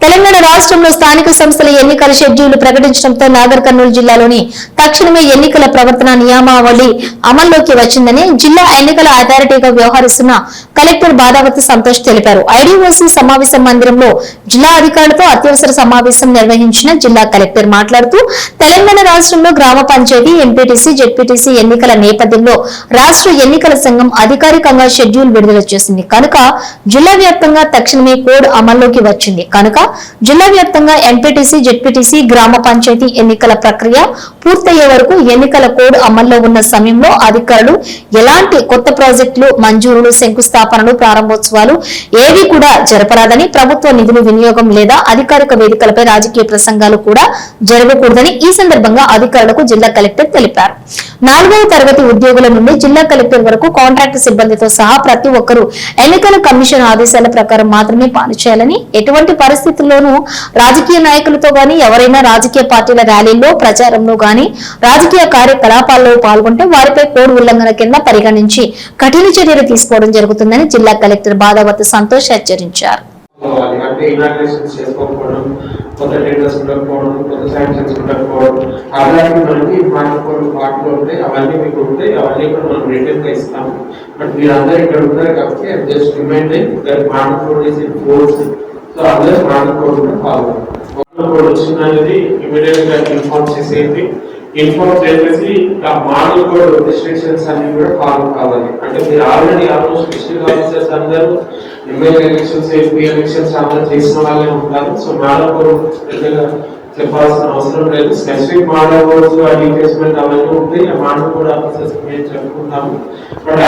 తెలంగాణ రాష్ట్రంలో స్థానిక సంస్థల ఎన్నికల షెడ్యూల్ ప్రకటించడంతో నాగర్ కర్నూలు జిల్లాలోని తక్షణమే ఎన్నికల ప్రవర్తన నియామావళి అమల్లోకి వచ్చిందని జిల్లా ఎన్నికల అథారిటీగా వ్యవహరిస్తున్న కలెక్టర్ బాధావతి సంతోష్ తెలిపారు. ఐడీఓసీ సమావేశ మందిరంలో జిల్లా అధికారులతో అత్యవసర సమావేశం నిర్వహించిన జిల్లా కలెక్టర్ మాట్లాడుతూ తెలంగాణ రాష్ట్రంలో గ్రామ పంచాయతీ ఎంపీటీసీ జెడ్పీటీసీ ఎన్నికల నేపథ్యంలో రాష్ట్ర ఎన్నికల సంఘం అధికారికంగా షెడ్యూల్ విడుదల చేసింది. కనుక జిల్లా వ్యాప్తంగా తక్షణమే కోడ్ అమల్లోకి వచ్చింది. కనుక జిల్లా వ్యాప్తంగా ఎంపీటీసీ జెడ్పీటీసీ గ్రామ పంచాయతీ ఎన్నికల ప్రక్రియ పూర్తయ్యే వరకు ఎన్నికల కోడ్ అమల్లో ఉన్న సమయంలో అధికారులు ఎలాంటి కొత్త ప్రాజెక్టులు మంజూరులు శంకుస్థాపనలు ప్రారంభోత్సవాలు ఏవి కూడా జరపరాదని ప్రభుత్వ నిధులు వినియోగం లేదా అధికారిక వేదికలపై రాజకీయ ప్రసంగాలు కూడా జరగకూడదని ఈ సందర్భంగా అధికారులకు జిల్లా కలెక్టర్ తెలిపారు. నాలుగవ తరగతి ఉద్యోగుల నుండి జిల్లా కలెక్టర్ వరకు కాంట్రాక్ట్ సిబ్బందితో సహా ప్రతి ఒక్కరూ ఎన్నికల కమిషన్ ఆదేశాల ప్రకారం మాత్రమే పనిచేయాలని ఎటువంటి పరిస్థితి పరిస్థితుల్లోనూ రాజకీయ నాయకులతో గాని ఎవరైనా రాజకీయ పార్టీల ర్యాలీల్లో ప్రచారంలో గాని రాజకీయ కార్యకలాపాల్లో పాల్గొంటే వారిపై కోడ్ ఉల్లంఘన కింద పరిగణించి కఠిన చర్యలు తీసుకోవడం జరుగుతుందని జిల్లా కలెక్టర్ బాదావతి సంతోష్ హెచ్చరించారు. అంటే ఇనాగ్రేషన్స్ చేసుకోకపోవడం కొత్త టెండర్స్ ఉండకపోవడం కొత్త శాంక్షన్స్ ఉండకపోవడం అలాంటి మనకి మాట్లాడుకోవడం పాటలు ఉంటాయి అవన్నీ మీకు ఉంటాయి అవన్నీ కూడా మనం రిటర్న్గా ఇస్తాము. బట్ మీరు అందరూ ఇక్కడ ఉంటారు కాబట్టి జస్ట్ రిమైండ్ దట్ మాట్లాడుకోవడం ఇస్ ఇన్ ఫోర్స్ అందరూ మాట్లాడుకోవడం కూడా పాల్గొంటారు. కోడ్ వచ్చిందనేది ఇమీడియట్గా ఇన్ఫార్మ్ చేసేది. ఇన్ఫార్మ్ చేసేసి ఆ మోడల్ కోడ్ రిజిస్ట్రేషన్స్ అన్ని కూడా ఫాలో కావాలి. అంటే మీరు ఆల్రెడీ ఆల్మోస్ట్ డిస్ట్రిక్ట్ ఆఫీసర్స్ అందరూ ఎమ్మెల్యే ఎలక్షన్స్ ఎంపీ ఎలక్షన్స్ అందరూ చేసిన వాళ్ళే ఉంటారు. సో మోడల్ కోడ్ చెప్పాల్సిన అవసరం లేదు. స్పెసిఫిక్ మోడల్ కోడ్స్ ఆ డీటెయిల్స్మెంట్ అవన్నీ ఉంటాయి ఆ మోడల్ కోడ్ ఆఫీసర్స్ మేము చెప్పుకుంటాము. బట్